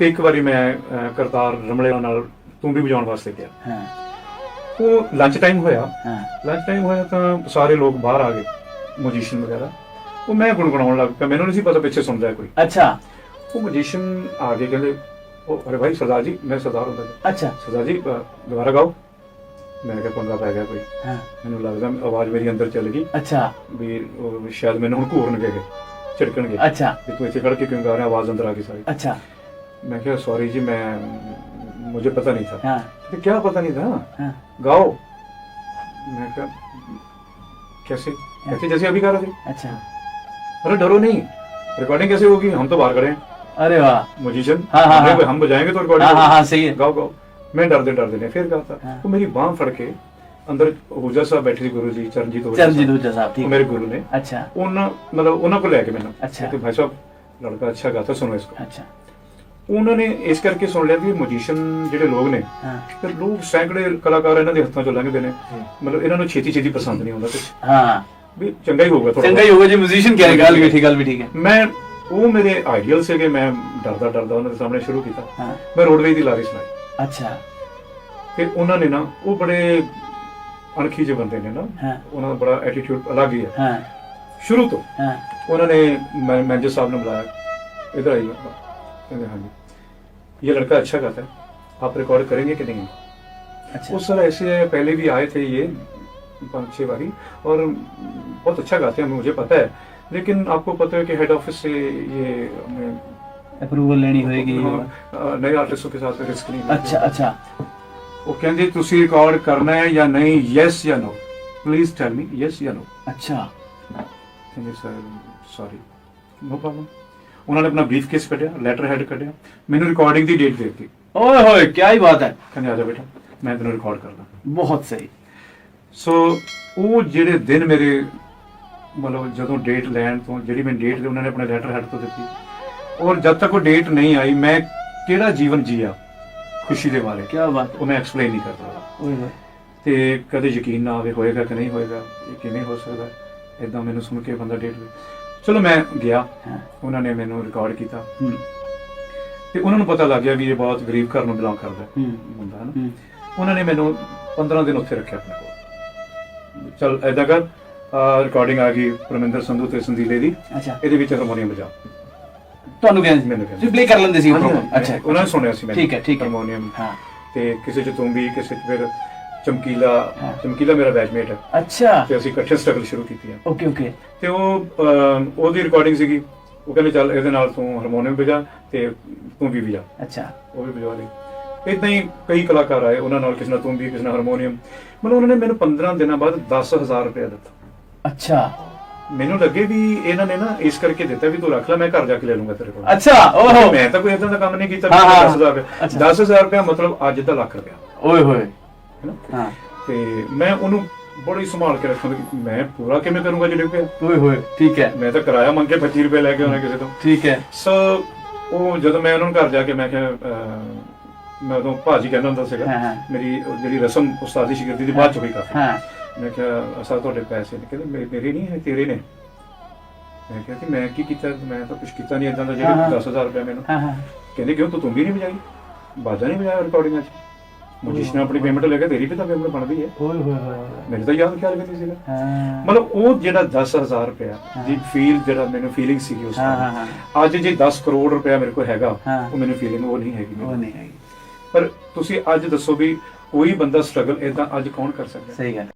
ਤੇ ਇੱਕ ਵਾਰੀ ਮੈਂ ਅਹ, ਕਰਤਾਰ ਰਮਲੇ ਨਾਲ ਤੂੰਬੀ ਵਜਾਉਣ ਵਾਸਤੇ ਗਿਆ ਹਾਂ। ਉਹ ਲੰਚ ਟਾਈਮ ਹੋਇਆ। ਹਾਂ। ਲੰਚ ਟਾਈਮ ਹੋਇਆ ਤਾਂ ਸਾਰੇ ਲੋਕ ਬਾਹਰ ਆ ਗਏ ਮਿਊਜ਼ੀਸ਼ੀਅਨ ਵਗੈਰਾ। ਉਹ ਮੈਂ ਗੁਣਗੁਣਾਉਣ ਲੱਗ ਪਿਆ ਮੈਨੂੰ ਨਹੀਂ ਸੀ ਪਤਾ ਪਿੱਛੇ ਸੁਣਦਾ ਕੋਈ। ਅੱਛਾ। ਉਹ ਮਿਊਜ਼ੀਸ਼ੀਅਨ ਆ ਗਏ ਕਹਿੰਦੇ ਉਹ ਅਰੇ ਭਾਈ ਸਰਦਾਰ ਜੀ ਮੈਂ ਸਰਦਾਰ ਹੁੰਦਾ ਜੀ ਅੱਛਾ। ਸਰਦਾਰ ਜੀ ਅਹ, ਦੁਬਾਰਾ ਗਾਓ। ਮੈਂ ਕਿਹਾ ਪੰਗਾ ਪੈ ਗਿਆ ਕੋਈ। ਹਾਂ। ਮੈਨੂੰ ਲੱਗਦਾ ਆਵਾਜ਼ ਮੇਰੀ ਅੰਦਰ ਚਲ ਗਈ। ਅੱਛਾ। ਵੀ ਉਹ ਸ਼ਾਇਦ ਮੈਨੂੰ ਹੁਣ ਘੂਰਨਗੇ ਇਹ, ਝਿੜਕਣਗੇ। ਅੱਛਾ। ਵੀ ਤੂੰ ਇੱਥੇ ਖੜ ਕੇ ਕਿਉਂ ਗਾ ਰਿਹਾ? ਆਵਾਜ਼ ਅੰਦਰ ਆ ਗਈ ਸਾਰੀ। ਅੱਛਾ। मैं क्या सॉरी जी मैं मुझे पता नहीं था ਹਾਂ तो क्या पता नहीं था ਹਾਂ गाओ मैं क्या कैसे कैसे जैसे अभी गा रहे थे ਅੱਛਾ अरे डरो नहीं रिकॉर्डिंग कैसे होगी हम तो बाहर खड़े हैं ਅਰੇ वाह म्यूजिशियन हाँ, हाँ, हाँ। हम बजाएंगे तो हाँ रिकॉर्डिंग हाँ हाँ सही है गाओ गाओ मैं डरते डरते ने फिर गाता हाँ। तो मेरी बांह फड़ के अंदर हुजा साहब बैठे थे गुरु जी चरणजीत ओझा चरणजीत साहब। दूजा साहब वो ठीक मेरे गुरु ने अच्छा ਉਹਨਾਂ ਮਤਲਬ ਉਹਨਾਂ ਕੋਲ ਲੈ ਕੇ ਮੈਨੂੰ ਅੱਛਾ। ਕਿ ਭਾਈ ਸਾਹਿਬ ਲੜਕਾ ਅੱਛਾ ਗਾਤਾ ਸੁਣੋ ਇਸਕੋ अच्छा ਉਹਨਾਂ ਨੇ ਇਸ ਕਰਕੇ ਸੁਣ ਲਿਆ ਵੀ ਮਜੀਸ਼ੀਅਨ ਜਿਹੜੇ ਲੋਕ ਨੇ ਹਾਂ। ਤੇ ਲੋਕ ਸੈਂਕੜੇ ਕਲਾਕਾਰ ਇਹਨਾਂ ਦੇ ਹੱਥਾਂ ਚੋਂ ਲੰਘਦੇ ਨੇ। ਮਤਲਬ ਇਹਨਾਂ ਨੂੰ ਛੇਤੀ ਛੇਤੀ ਪਸੰਦ ਨਹੀਂ ਆਉਂਦਾ ਕੁਝ ਹਾਂ। ਵੀ ਚੰਗਾ ਹੀ ਹੋਊਗਾ ਥੋੜਾ ਚੰਗਾ ਹੀ ਹੋਊਗਾ ਜੀ ਮਜੀਸ਼ੀਅਨ ਕਿਹਾ ਗੱਲ ਵੀ ਠੀਕ ਗੱਲ ਵੀ ਠੀਕ ਹੈ। ਮੈਂ ਉਹ ਮੇਰੇ ਆਈਡੀਅਲ ਸੀਗੇ ਮੈਂ ਡਰਦਾ ਡਰਦਾ ਉਹਨਾਂ ਦੇ ਸਾਹਮਣੇ ਸ਼ੁਰੂ ਕੀਤਾ। ਮੈਂ ਰੋਡਵੇ ਦੀ ਲਾਰੀ ਸੁਣਾਈ। ਅੱਛਾ। ਤੇ ਉਹਨਾਂ ਨੇ ਨਾ ਉਹ ਬੜੇ ਅਣਖੀ ਜਿਹੇ ਬੰਦੇ ਨੇ ਨਾ ਉਹਨਾਂ ਦਾ ਬੜਾ ਐਟੀਟਿਊਡ ਅਲੱਗ ਹੀ ਹੈ ਹਾਂ। ਸ਼ੁਰੂ ਤੋਂ ਹਾਂ। ਉਹਨਾਂ ਨੇ ਮੈਨੇਜਰ ਸਾਹਿਬ ਨੂੰ ਬੁਲਾਇਆ। ਇਧਰ ਆਈਏ। ਕਹਿੰਦੇ ਹਾਂਜੀ। ये लड़का अच्छा गाता है। आप रिकॉर्ड करेंगे कि नहीं? अच्छा। उस सर ऐसे पहले भी आए थे ये पाँच छः बारी और बहुत अच्छा गाते हैं मुझे पता है। लेकिन आपको पता है कि हेड ऑफ़िस से ये अप्रूवल लेनी होगी हाँ, नए आर्टिस्टों के साथ रिस्क नहीं अच्छा अच्छा। वो कहते तुसी रिकॉर्ड करना है या नहीं यस या no please tell me yes या नो अच्छा। सर सॉरी नो प्रॉब्लम ਉਹਨਾਂ ਨੇ ਆਪਣਾ ਬਰੀਫ ਕੇਸ ਕੱਢਿਆ ਲੈਟਰ ਹੈਡ ਕੱਢਿਆ ਮੈਨੂੰ ਰਿਕਾਰਡਿੰਗ ਦੀ ਡੇਟ ਦੇ ਦਿੱਤੀ। ਓਏ ਹੋਏ ਕੀ ਹੀ ਬਾਤ ਹੈ। ਕਹਿੰਦੇ ਆ ਜਾ ਬੇਟਾ ਮੈਂ ਤੈਨੂੰ ਰਿਕਾਰਡ ਕਰਦਾ। ਬਹੁਤ ਸਹੀ। ਸੋ ਉਹ ਜਿਹੜੇ ਦਿਨ ਮੇਰੇ ਮਤਲਬ ਜਦੋਂ ਡੇਟ ਲੈਣ ਤੋਂ ਜਿਹੜੀ ਮੈਂ ਡੇਟ ਦੇ ਉਹਨਾਂ ਨੇ ਆਪਣੇ ਲੈਟਰ ਹੈਡ ਤੋਂ ਦਿੱਤੀ ਔਰ ਜਦ ਤੱਕ ਉਹ ਡੇਟ ਨਹੀਂ ਆਈ ਮੈਂ ਕਿਹੜਾ ਜੀਵਨ ਜੀਆ ਖੁਸ਼ੀ ਦੇ ਬਾਰੇ ਕੀ ਬਾਤ ਉਹ ਮੈਂ ਐਕਸਪਲੇਨ ਨਹੀਂ ਕਰ ਸਕਦਾ ਤੇ ਕਦੇ ਯਕੀਨ ਨਾ ਆਵੇ ਹੋਏਗਾ ਕਿ ਨਹੀਂ ਹੋਏਗਾ ਇਹ ਕਿਵੇਂ ਹੋ ਸਕਦਾ? ਇਦਾਂ ਮੈਨੂੰ ਸੁਣ ਕੇ ਬੰਦਾ ਡੇਟ ਚਲੋ ਮੈਂ ਗਿਆ। ਉਹਨਾਂ ਨੇ ਮੈਨੂੰ ਰਿਕਾਰਡ ਕੀਤਾ। ਤੇ ਉਹਨਾਂ ਨੂੰ ਪਤਾ ਲੱਗ ਗਿਆ ਵੀ ਇਹ ਬਹੁਤ ਗਰੀਬ ਘਰ ਨੂੰ ਬਿਲੋਂਗ ਕਰਦਾ ਮੁੰਡਾ ਨਾ। ਉਹਨਾਂ ਨੇ ਮੈਨੂੰ 15 ਦਿਨ ਉੱਥੇ ਰੱਖਿਆ ਆਪਣੇ ਕੋਲ। ਚਲ ਐਦਾਂ ਕਰ ਰਿਕਾਰਡਿੰਗ ਆ ਗਈ ਪਰਮਿੰਦਰ ਸੰਧੂ ਤੇ ਸੰਦੀਲੇ ਦੀ। ਅੱਛਾ। ਇਹਦੇ ਵਿੱਚ ਹਰਮੋਨੀਅਮ ਵਜਾ। ਤੁਹਾਨੂੰ ਕਹਿੰਦੇ ਮੈਨੂੰ ਕਹਿੰਦੇ ਤੁਸੀਂ ਪਲੇ ਕਰ ਲੈਂਦੇ ਸੀ ਉਹ ਅੱਛਾ ਉਹਨਾਂ ਨੇ ਸੁਣਿਆ ਸੀ ਮੈਂ ਠੀਕ ਹੈ ਠੀਕ ਹੈ। ਹਾਂ। ਤੇ ਕਿਸੇ ਚ ਤੂੰ ਵੀ ਕਿਸੇ ਫਿਰ ਚਮਕੀਲਾ ਹਾਂ। ਚਮਕੀਲਾ ਮੇਰਾ ਬੈਚਮੇਟ ਹੈ। ਅੱਛਾ। ਤੇ ਅਸੀਂ ਇਕੱਠੇ ਸਟਰਗਲ ਸ਼ੁਰੂ ਕੀਤੀ ਹੈ ਓਕੇ ਓਕੇ ਤੇ ਉਹ ਉਹਦੀ ਰਿਕਾਰਡਿੰਗ ਸੀਗੀ। ਉਹ ਕਹਿੰਦੇ ਚੱਲ ਇਹਦੇ ਨਾਲ ਤੂੰ ਹਾਰਮੋਨੀਅਮ ਵਜਾ ਤੇ ਤੂੰ ਵੀ ਵਜਾ। ਅੱਛਾ। ਉਹ ਵੀ ਵਜਾ ਲਈ। ਇਦਾਂ ਹੀ ਕਈ ਕਲਾਕਾਰ ਆਏ ਉਹਨਾਂ ਨਾਲ ਕਿਸੇ ਨਾਲ ਤੂੰ ਵੀ ਕਿਸੇ ਨਾਲ ਹਾਰਮੋਨੀਅਮ ਮਤਲਬ ਉਹਨਾਂ ਨੇ ਮੈਨੂੰ 15 ਦਿਨਾਂ ਬਾਅਦ 10000 ਰੁਪਏ ਦਿੱਤਾ। ਅੱਛਾ। ਮੈਨੂੰ ਲੱਗੇ ਵੀ ਇਹਨਾਂ ਨੇ ਨਾ ਇਸ ਕਰਕੇ ਦਿੱਤਾ ਵੀ ਤੂੰ ਰੱਖ ਲੈ ਮੈਂ ਘਰ ਜਾ ਕੇ ਲੈ ਲੂੰਗਾ ਤੇਰੇ ਕੋਲ। ਅੱਛਾ ਓਹੋ। ਮੈਂ ਤਾਂ ਕੋਈ ਇਦਾਂ ਦਾ ਕੰਮ ਨਹੀਂ ਕੀਤਾ ਹਾਂ, ਹਾਂ। 10000 ਰੁਪਏ ਅੱਛਾ। 10000 ਰੁਪਏ ਮਤਲਬ ਅੱਜ ਦਾ ਲੱਖ ਰੁਪਏ ਓਏ ਹੋਏ। ਹੈਨਾ? ਹਾਂ। ਤੇ ਮੈਂ ਉਹਨੂੰ ਬੜੀ ਸੰਭਾਲ ਕੇ ਰੱਖਾਂਗਾ ਕਿ ਮੈਂ ਪੂਰਾ ਕਿਵੇਂ ਕਰੂੰਗਾ ਜਿਹੜੇ ਰੁਪਏ? ਓਏ ਹੋਏ ਠੀਕ ਹੈ। ਮੈਂ ਤਾਂ ਕਿਰਾਇਆ ਮੰਗ ਕੇ 25 ਰੁਪਏ ਲੈ ਕੇ ਆਉਣਾ ਕਿਸੇ ਤੋਂ। ਠੀਕ ਹੈ। ਸੋ ਉਹ ਜਦੋਂ ਮੈਂ ਉਹਨਾਂ ਨੂੰ ਘਰ ਜਾ ਕੇ ਮੈਂ ਕਿਹਾ ਮੈਂ ਉਦੋਂ ਭਾਜੀ ਕਹਿੰਦਾ ਹੁੰਦਾ ਸੀਗਾ। ਮੇਰੀ ਜਿਹੜੀ ਰਸਮ ਉਸਤਾਦੀ ਸ਼ਾਗਿਰਦੀ ਦੀ ਬਾਅਦ ਚ ਹੋਈ ਕਾਫੀ। ਮੈਂ ਕਿਹਾ ਅਸਾ ਤੁਹਾਡੇ ਪੈਸੇ ਨੇ। ਕਹਿੰਦੇ ਮੇਰੇ ਨਹੀਂ ਹੈ ਤੇਰੇ ਨੇ। ਮੈਂ ਕਿਹਾ ਕਿ ਮੈਂ ਕੀ ਕੀਤਾ? ਮੈਂ ਤਾਂ ਕੁਝ ਕੀਤਾ ਨਹੀਂ ਇਦਾਂ ਦਾ। ਜਿਹੜੇ 10000 ਰੁਪਏ ਮੈਨੂੰ। ਕਹਿੰਦੇ ਕਿਉਂ ਤੂੰ ਤੂੰ ਵੀ ਨਹੀਂ ਵਜਾਈ? ਬਾਜਾ ਨਹੀਂ ਵਜਾਇਆ ਰਿਕਾਰਡਿੰਗਾਂ 'ਚ? ਮੁਜੀਸ਼ ਨੇ ਆਪਣੀ ਪੇਮੈਂਟ ਲੈ ਕੇ ਤੇਰੀ ਵੀ ਤਾਂ ਪੇਮੈਂਟ ਬਣਦੀ ਹੈ। ਓਏ ਹੋਏ ਹੋਏ ਮੈਨੂੰ ਤਾਂ ਯਾਦ ਖਿਆਲ ਕਰਦੀ ਸੀਗਾ ਹਾਂ। ਮਤਲਬ ਉਹ ਜਿਹੜਾ 10000 ਰੁਪਇਆ ਦੀ ਫੀਲ ਜਿਹੜਾ ਮੈਨੂੰ ਫੀਲਿੰਗ ਸੀਗੀ ਉਸ ਹਾਂ ਅੱਜ ਜੇ 10 ਕਰੋੜ ਰੁਪਇਆ ਮੇਰੇ ਕੋਲ ਹੈਗਾ। ਉਹ ਮੈਨੂੰ ਫੀਲਿੰਗ ਉਹ ਨਹੀਂ ਹੈਗੀ ਉਹ। ਨਹੀਂ ਹੈਗੀ। ਪਰ ਤੁਸੀਂ ਅੱਜ ਦੱਸੋ ਵੀ ਕੋਈ ਬੰਦਾ ਸਟਰਗਲ ਇਦਾਂ ਅੱਜ ਕੌਣ ਕਰ ਸਕਦਾ? ਸਹੀ ਗੱਲ